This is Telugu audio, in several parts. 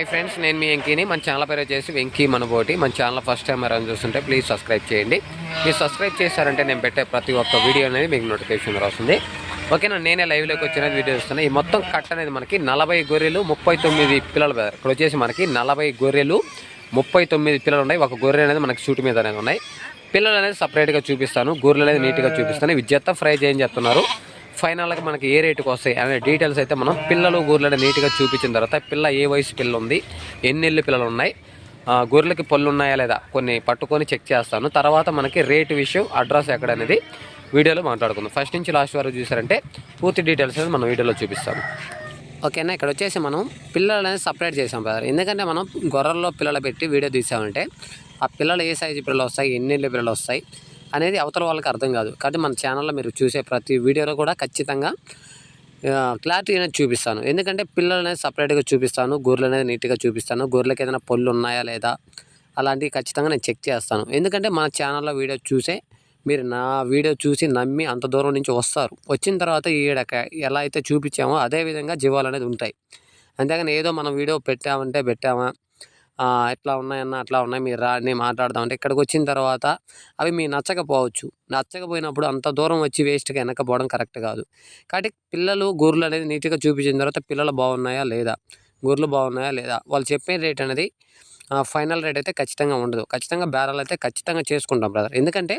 హాయ్ ఫ్రెండ్స్ నేను మీ వెంకీని. మన ఛానల్ పేరు వచ్చేసి వెంకీ మనబోటి. మన ఛానల్ ఫస్ట్ టైం ఎవరైనా చూస్తుంటే ప్లీజ్ సబ్స్క్రైబ్ చేయండి. మీరు సబ్స్క్రైబ్ చేశారంటే నేను పెట్టే ప్రతి ఒక్క వీడియో అనేది మీకు నోటిఫికేషన్ వస్తుంది. ఓకేనా నేనే లైవ్లోకి వచ్చిన వీడియో చూస్తున్నా. ఈ మొత్తం కట్ అనేది మనకి నలభై గొర్రెలు ముప్పై తొమ్మిది పిల్లలు ఇక్కడ వచ్చేసి మనకి నలభై గొర్రెలు ముప్పై తొమ్మిది పిల్లలు ఉన్నాయి. ఒక గొర్రె అనేది మనకి షూట్ మీద అనేది ఉన్నాయి. పిల్లలు అనేది సపరేట్గా చూపిస్తాను. గొర్రెలు అనేది నీట్గా చూపిస్తాను. ఇవి జత ఫ్రై చేయని చెప్తున్నారు. ఫైనల్గా మనకి ఏ రేటుకి వస్తాయి అనే డీటెయిల్స్ అయితే మనం పిల్లలు గొర్రెలు నీట్గా చూపించిన తర్వాత పిల్ల ఏ వయసు పిల్ల ఉంది ఎన్నెళ్ళు పిల్లలు ఉన్నాయి గొర్రెలకి పళ్ళు ఉన్నాయా లేదా కొన్ని పట్టుకొని చెక్ చేస్తాను. తర్వాత మనకి రేటు విషయం అడ్రస్ ఎక్కడ అనేది వీడియోలో మాట్లాడుకుందాం. ఫస్ట్ నుంచి లాస్ట్ వరకు చూసారంటే పూర్తి డీటెయిల్స్ అనేది మనం వీడియోలో చూపిస్తాము. ఓకేనా ఇక్కడ వచ్చేసి మనం పిల్లలు అనేది సపరేట్ చేసాం బ్రదర్ ఎందుకంటే మనం గొర్రెల్లో పిల్లలు పెట్టి వీడియో తీసామంటే ఆ పిల్లలు ఏ సైజు పిల్లలు వస్తాయి ఎన్ని పిల్లలు వస్తాయి అనేది అవతల వాళ్ళకి అర్థం కాదు. కాబట్టి మన ఛానల్లో మీరు చూసే ప్రతి వీడియోలో కూడా ఖచ్చితంగా క్లారిటీ అనేది చూపిస్తాను. ఎందుకంటే పిల్లలు అనేది సపరేట్గా చూపిస్తాను గొర్రెలు అనేది నీట్గా చూపిస్తాను. గొర్రెలకి ఏదైనా పళ్ళు ఉన్నాయా లేదా అలాంటివి ఖచ్చితంగా నేను చెక్ చేస్తాను. ఎందుకంటే మన ఛానల్లో వీడియో చూసే మీరు నా వీడియో చూసి నమ్మి అంత దూరం నుంచి వస్తారు. వచ్చిన తర్వాత ఈడక ఎలా అయితే చూపించామో అదే విధంగా జీవాలు అనేది ఉంటాయి. అంతేగాని ఏదో మనం వీడియో పెట్టామంటే పెట్టామా ఎట్లా ఉన్నాయన్న అట్లా ఉన్నాయి మీరు రా నేను మాట్లాడదామంటే ఇక్కడికి వచ్చిన తర్వాత అవి మీకు నచ్చకపోవచ్చు. నచ్చకపోయినప్పుడు అంత దూరం వచ్చి వేస్ట్గా వెనకపోవడం కరెక్ట్ కాదు. కాబట్టి పిల్లలు గొర్రెలు అనేది నీట్గా చూపించిన తర్వాత పిల్లలు బాగున్నాయా లేదా? గొర్రెలు బాగున్నాయా లేదా? వాళ్ళు చెప్పే రేట్ అనేది ఫైనల్ రేట్ అయితే ఖచ్చితంగా ఉండదు. ఖచ్చితంగా బేరాలు అయితే ఖచ్చితంగా చేసుకుంటాం బ్రదర్. ఎందుకంటే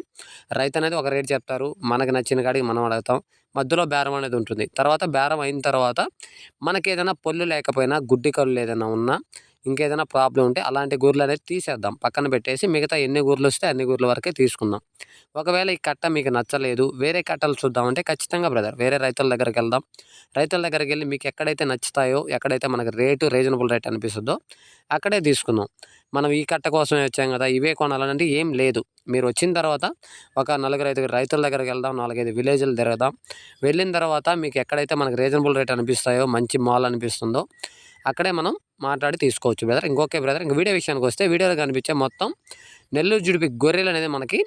రైతు అనేది ఒక రేట్ చెప్తారు మనకి నచ్చిన కాడికి మనం అడుగుతాం మధ్యలో బేరం అనేది ఉంటుంది. తర్వాత బేరం అయిన తర్వాత మనకి ఏదైనా పొల్లు లేకపోయినా గుడ్డి కళ్ళు ఏదైనా ఉన్నా ఇంకేదైనా ప్రాబ్లం ఉంటే అలాంటి గూర్లు అనేది తీసేద్దాం. పక్కన పెట్టేసి మిగతా ఎన్ని గూర్లు వస్తే అన్ని గూర్ల వరకే తీసుకుందాం. ఒకవేళ ఈ కట్ట మీకు నచ్చలేదు వేరే కట్టలు చూద్దామంటే ఖచ్చితంగా బ్రదర్ వేరే రైతుల దగ్గరికి వెళ్దాం. రైతుల దగ్గరికి వెళ్ళి మీకు ఎక్కడైతే నచ్చుతాయో ఎక్కడైతే మనకి రేటు రీజనబుల్ రేట్ అనిపిస్తుందో అక్కడే తీసుకుందాం. మనం ఈ కట్ట కోసమే వచ్చాం కదా ఇవే కొనాలంటే ఏం లేదు. మీరు వచ్చిన తర్వాత ఒక నలుగురు ఐదుగురు రైతుల దగ్గరికి వెళ్దాం నాలుగైదు విలేజ్లు తిరగదాం. వెళ్ళిన తర్వాత మీకు ఎక్కడైతే మనకి రీజనబుల్ రేట్ అనిపిస్తాయో మంచి మాల్ అనిపిస్తుందో అక్కడే మనం మాట్లాడి తీసుకోవచ్చు బ్రదర్. ఇంకొకే బ్రదర్ ఇంక వీడియో విషయానికి వస్తే వీడియోలో కనిపించే మొత్తం నెల్లూరు జుడిపి గొర్రెలు అనేది మనకి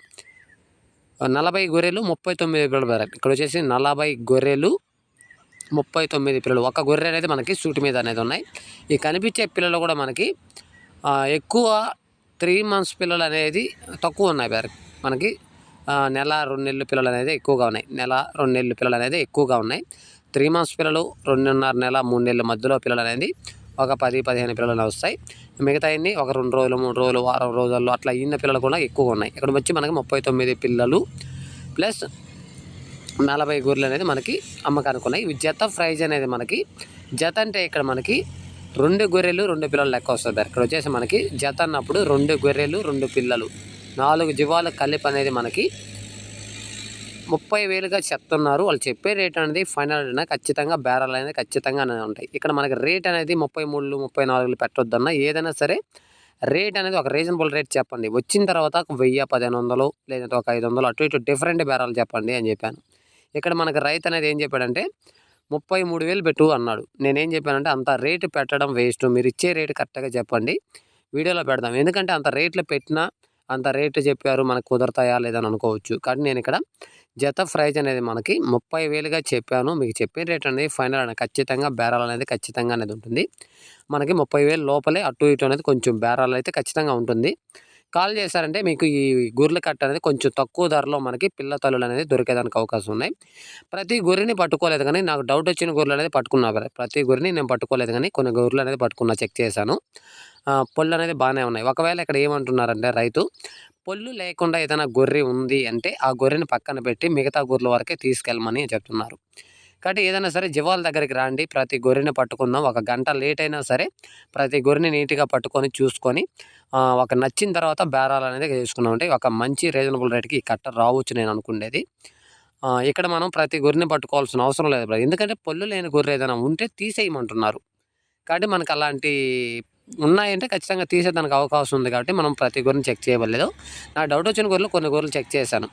నలభై గొర్రెలు ముప్పై తొమ్మిది పిల్లలు బ్రదర్. ఇక్కడ వచ్చేసి నలభై గొర్రెలు ముప్పై తొమ్మిది పిల్లలు. ఒక గొర్రె అనేది మనకి సూటి మీద అనేది ఉన్నాయి. ఈ కనిపించే పిల్లలు కూడా మనకి ఎక్కువ త్రీ మంత్స్ పిల్లలు అనేది తక్కువ ఉన్నాయి బ్రదర్. మనకి నెల రెండు నెలలు పిల్లలు అనేది ఎక్కువగా ఉన్నాయి. నెల రెండు నెలలు పిల్లలు అనేది ఎక్కువగా ఉన్నాయి. త్రీ మంత్స్ పిల్లలు రెండున్నర నెల మూడు నెలల మధ్యలో పిల్లలు అనేది ఒక పది పదిహేను పిల్లలు వస్తాయి మిగతా అన్ని ఒక రెండు రోజులు మూడు రోజులు వారం రోజుల్లో అట్లా ఇన్న పిల్లలు కూడా ఎక్కువగా ఉన్నాయి. ఇక్కడ వచ్చి మనకి ముప్పై తొమ్మిది పిల్లలు ప్లస్ నలభై గొర్రెలు అనేది మనకి అమ్మకానికి ఉన్నాయి ఇవి జత ప్రైజ్ అనేది మనకి జత అంటే ఇక్కడ మనకి రెండు గొర్రెలు రెండు పిల్లలు లెక్క వస్తుంది. ఇక్కడ వచ్చేసి మనకి జత అన్నప్పుడు రెండు గొర్రెలు రెండు పిల్లలు. నాలుగు జీవాల కలిపి అనేది మనకి ముప్పై వేలుగా చెప్తున్నారు. వాళ్ళు చెప్పే రేట్ అనేది ఫైనల్ అయినా ఖచ్చితంగా బేరాలు అనేది ఖచ్చితంగా అనేది ఉంటాయి. ఇక్కడ మనకి రేట్ అనేది ముప్పై మూడు ముప్పై నాలుగులు పెట్టొద్దన్న ఏదైనా సరే రేట్ అనేది ఒక రీజనబుల్ రేట్ చెప్పండి. వచ్చిన తర్వాత ఒక వెయ్యి పదిహేను వందలు లేదంటే ఒక ఐదు వందలు అటు ఇటు డిఫరెంట్ బేరాలు చెప్పండి అని చెప్పాను. ఇక్కడ మనకి రైతు అనేది ఏం చెప్పాడంటే ముప్పై మూడు వేలు పెట్టు అన్నాడు. నేనేం చెప్పానంటే అంత రేటు పెట్టడం వేస్ట్ మీరు ఇచ్చే రేటు కరెక్ట్గా చెప్పండి. వీడియోలో పెడదాం. ఎందుకంటే అంత రేట్లు పెట్టినా అంత రేటు చెప్పారు మనకు కుదరతాయా లేదని అనుకోవచ్చు. కానీ నేను ఇక్కడ జత ప్రైజ్ అనేది మనకి ముప్పై వేలుగా చెప్పాను. మీకు చెప్పే రేట్ అనేది ఫైనల్ అనేది ఖచ్చితంగా బేరాలు అనేది ఖచ్చితంగా అనేది ఉంటుంది. మనకి ముప్పై వేలు లోపలే అటు ఇటు అనేది కొంచెం బేరాలు అయితే ఖచ్చితంగా ఉంటుంది. కాల్ చేశారంటే మీకు ఈ గొర్రెల కట్ట అనేది కొంచెం తక్కువ ధరలో మనకి పిల్ల తల్లులు అనేది దొరికేదానికి అవకాశం ఉన్నాయి. ప్రతి గొర్రెని పట్టుకోలేదు కానీ నాకు డౌట్ వచ్చిన గొర్రెలు అనేది పట్టుకున్నా ప్రతి గొర్రెని నేను పట్టుకోలేదు కానీ కొన్ని గొర్రెలు అనేది పట్టుకున్నా చెక్ చేశాను. పళ్ళు అనేది బాగానే ఉన్నాయి. ఒకవేళ ఇక్కడ ఏమంటున్నారంటే రైతు పళ్ళు లేకుండా ఏదైనా గొర్రె ఉంది అంటే ఆ గొర్రెని పక్కన పెట్టి మిగతా గొర్రెల వరకే తీసుకెళ్ళమని చెప్తున్నారు. కాబట్టి ఏదైనా సరే జీవాల దగ్గరికి రండి. ప్రతి గొర్రెని పట్టుకుందాం ఒక గంట లేట్ అయినా సరే ప్రతి గొర్రెని నీట్గా పట్టుకొని చూసుకొని ఒక నచ్చిన తర్వాత బేరాలు అనేది చేసుకున్నాం అంటే ఒక మంచి రీజనబుల్ రేట్కి ఈ కట్ట రావచ్చు నేను అనుకునేది ఇక్కడ మనం ప్రతి గొర్రెని పట్టుకోవాల్సిన అవసరం లేదు ఎందుకంటే పళ్ళు లేని గొర్రె ఏదైనా ఉంటే తీసేయమంటున్నారు. కాబట్టి మనకు అలాంటి ఉన్నాయంటే ఖచ్చితంగా తీసేదానికి అవకాశం ఉంది కాబట్టి మనం ప్రతి గొర్రెని చెక్ చేయవలేదు నా డౌట్ వచ్చిన గొర్రెలు కొన్ని గొర్రెలు చెక్ చేశాను.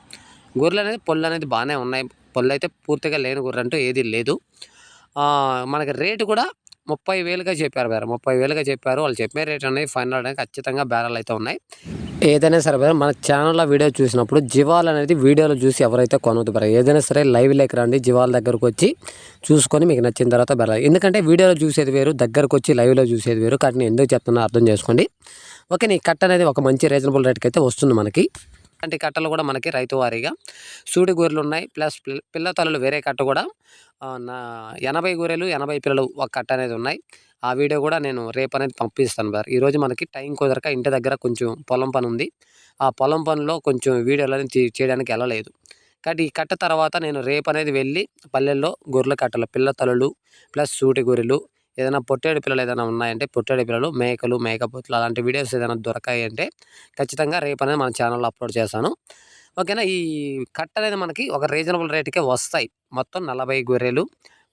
గొర్రెలు అనేది పొల్లు అనేది బాగానే ఉన్నాయి. పొల్లు అయితే పూర్తిగా లేని గొర్రె అంటూ ఏది లేదు. మనకి రేటు కూడా ముప్పై వేలుగా చెప్పారు బేర ముప్పై వేలుగా చెప్పారు. వాళ్ళు చెప్పే రేట్ అనేది ఫైనల్ అనేది ఖచ్చితంగా బేరాలు అయితే ఉన్నాయి. ఏదైనా సరే బ్రదర్ మన ఛానల్లో వీడియో చూసినప్పుడు జీవాలు అనేది వీడియోలో చూసి ఎవరైతే కొనవద్దు బ్రదర్ ఏదైనా సరే లైవ్ లేక రండి జీవాల దగ్గరకు వచ్చి చూసుకొని మీకు నచ్చిన తర్వాత బేరం ఎందుకంటే వీడియోలో చూసేది వేరు దగ్గరకు వచ్చి లైవ్లో చూసేది వేరు. కాబట్టి నేను ఎందుకు చెప్తున్నా అర్థం చేసుకోండి. ఓకే నీ కట్ అనేది ఒక మంచి రీజనబుల్ రేట్కి అయితే వస్తుంది మనకి. అలాంటి కట్టలు కూడా మనకి రైతు వారీగా సూడి గొర్రెలు ఉన్నాయి. ప్లస్ పిల్ల- తలలు వేరే కట్ట కూడా నా ఎనభై గొర్రెలు ఎనభై పిల్లలు ఒక కట్ట అనేది ఉన్నాయి. ఆ వీడియో కూడా నేను రేపు అనేది పంపిస్తాను సార్ ఈరోజు మనకి టైం కుదరక ఇంటి దగ్గర కొంచెం పొలం పని ఉంది. ఆ పొలం పనిలో కొంచెం వీడియోలు అనేది చేయడానికి వెళ్ళలేదు. కాబట్టి ఈ కట్ట తర్వాత నేను రేపు అనేది వెళ్ళి పల్లెల్లో గొర్రెల కట్టలు పిల్ల తలలు ప్లస్ సూటి గొర్రెలు ఏదైనా పొట్టేడు పిల్లలు ఏదైనా ఉన్నాయంటే పొట్టేడు పిల్లలు మేకలు మేకపోతులు అలాంటి వీడియోస్ ఏదైనా దొరకాయి అంటే ఖచ్చితంగా రేపు అనేది మన ఛానల్లో అప్లోడ్ చేశాను ఓకేనా? ఈ కట్ అనేది మనకి ఒక రీజనబుల్ రేటుకే వస్తాయి. మొత్తం నలభై గొర్రెలు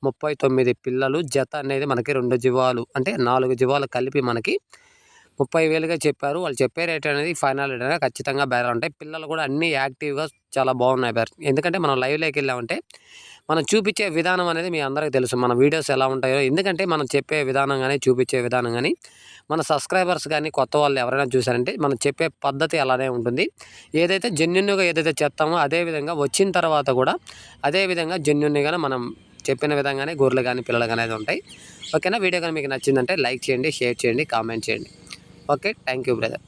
ముప్పై తొమ్మిది పిల్లలు జత అనేది మనకి రెండు జీవాలు అంటే నాలుగు జీవాలు కలిపి మనకి ముప్పై వేలుగా చెప్పారు. వాళ్ళు చెప్పే రేట్ అనేది ఫైనల్ రేట్ అనేది ఖచ్చితంగా బేరాలు ఉంటాయి. పిల్లలు కూడా అన్నీ యాక్టివ్గా చాలా బాగున్నాయి బేర్ ఎందుకంటే మనం లైవ్లోకి వెళ్ళామంటే మనం చూపించే విధానం అనేది మీ అందరికీ తెలుసు. మన వీడియోస్ ఎలా ఉంటాయో. ఎందుకంటే మనం చెప్పే విధానం కానీ చూపించే విధానం కానీ మన సబ్స్క్రైబర్స్ కానీ కొత్త వాళ్ళు ఎవరైనా చూసారంటే మనం చెప్పే పద్ధతి అలానే ఉంటుంది. ఏదైతే జెన్యున్గా ఏదైతే చెప్తామో అదే విధంగా వచ్చిన తర్వాత కూడా అదే విధంగా జెన్యున్గానే మనం చెప్పిన విధంగానే గొర్రెలు కానీ పిల్లలు కానీ అయితే ఉంటాయి. ఓకేనా? వీడియో కానీ మీకు నచ్చిందంటే లైక్ చేయండి షేర్ చేయండి కామెంట్ చేయండి. Okay thank you brother